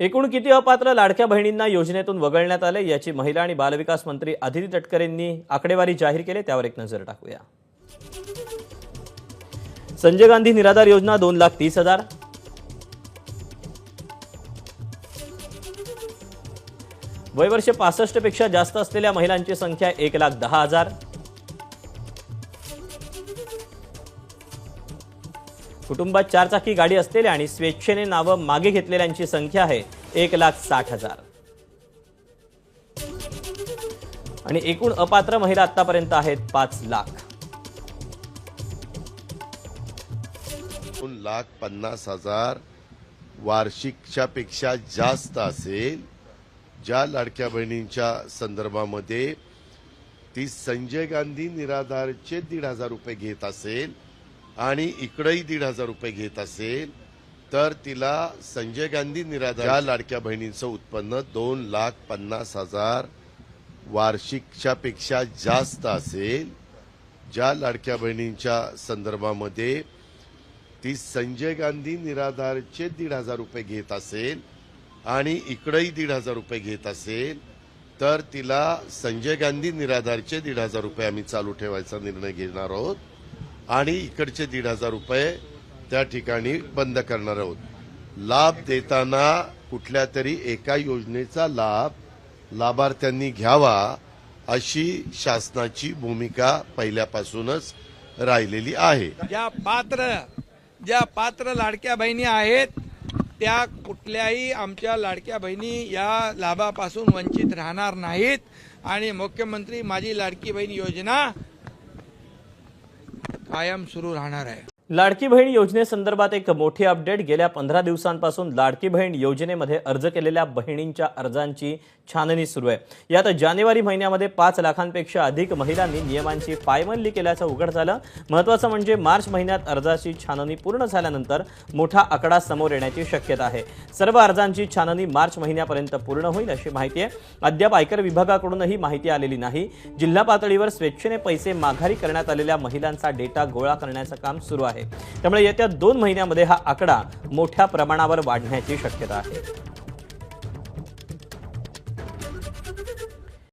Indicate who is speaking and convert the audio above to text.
Speaker 1: एकूण किती अपात्र लाडक्या बहिणींना योजनेतून वगळण्यात आले याची महिला आणि बालविकास मंत्री अदिती तटकरेंनी आकडेवारी जाहीर केली त्यावर एक नजर टाकूया. संजय गांधी निराधार योजना दोन लाख तीस हजार. वयवर्ष पासष्टपेक्षा जास्त असलेल्या महिलांची संख्या एक लाख दहा हजार. कुटुंबात चारचाकी गाडी असलेल्या आणि स्वेच्छेने नावं मागे घेतलेल्यांची संख्या आहे एक लाख साठ हजार. आणि एकूण अपात्र महिला आतापर्यंत आहेत पाच लाख.
Speaker 2: दोन लाख पन्नास हजार वार्षिकच्या पेक्षा जास्त असेल. ज्या लाडक्या बहिणींच्या संदर्भामध्ये ती संजय गांधी निराधारचे दीड हजार रुपये घेत असेल. आणि इकडंही दीड हजार रुपये घेत असेल तर तिला संजय गांधी निराधार या लाडक्या बहिणींचं उत्पन्न दोन लाख पन्नास हजार वार्षिकच्या पेक्षा जास्त असेल ज्या लाडक्या बहिणींच्या संदर्भामध्ये ती संजय गांधी निराधारचे दीड हजार रुपये घेत असेल आणि इकडंही दीड हजार रुपये घेत असेल तर तिला संजय गांधी निराधारचे दीड हजार रुपये आम्ही चालू ठेवायचा निर्णय घेणार आहोत. आणि इकडचे दीड हजार रुपये त्या ठिकाणी बंद करणार आहोत. लाभ देताना कुठल्या तरी एका योजनेचा लाभ लाभार्थ्यांनी घ्यावा अशी शासनाची भूमिका पहिल्यापासूनच राहिलेली आहे.
Speaker 3: ज्या पात्र ज्या पात्र लाडक्या बहिणी आहेत त्या कुठल्याही आमच्या लाडक्या बहिणी या लाभापासून वंचित राहणार नाहीत. आणि मुख्यमंत्री माझी लाडकी बहीण योजना कायम सुरू राहणार आहे.
Speaker 1: लाडकी बहीण योजनेसंदर्भात एक मोठी अपडेट. गेल्या पंधरा दिवसांपासून लाडकी बहीण योजनेमध्ये अर्ज केलेल्या बहिणींच्या अर्जांची छाननी सुरू आहे. यात जानेवारी महिन्यामध्ये पाच लाखांपेक्षा अधिक महिलांनी नियमांची पायमल्ली केल्याचं उघड झालं. महत्त्वाचं म्हणजे मार्च महिन्यात अर्जाची छाननी पूर्ण झाल्यानंतर मोठा आकडा समोर येण्याची शक्यता आहे. सर्व अर्जांची छाननी मार्च महिन्यापर्यंत पूर्ण होईल अशी माहिती आहे. अद्याप आयकर विभागाकडूनही माहिती आलेली नाही. जिल्हा पातळीवर स्वेच्छेने पैसे माघारी करण्यात आलेल्या महिलांचा डेटा गोळा करण्याचं काम सुरू आहे. आहे. त्यामुळे येत्या दोन महिन्यामध्ये हा आकडा मोठ्या प्रमाणावर वाढण्याची शक्यता आहे.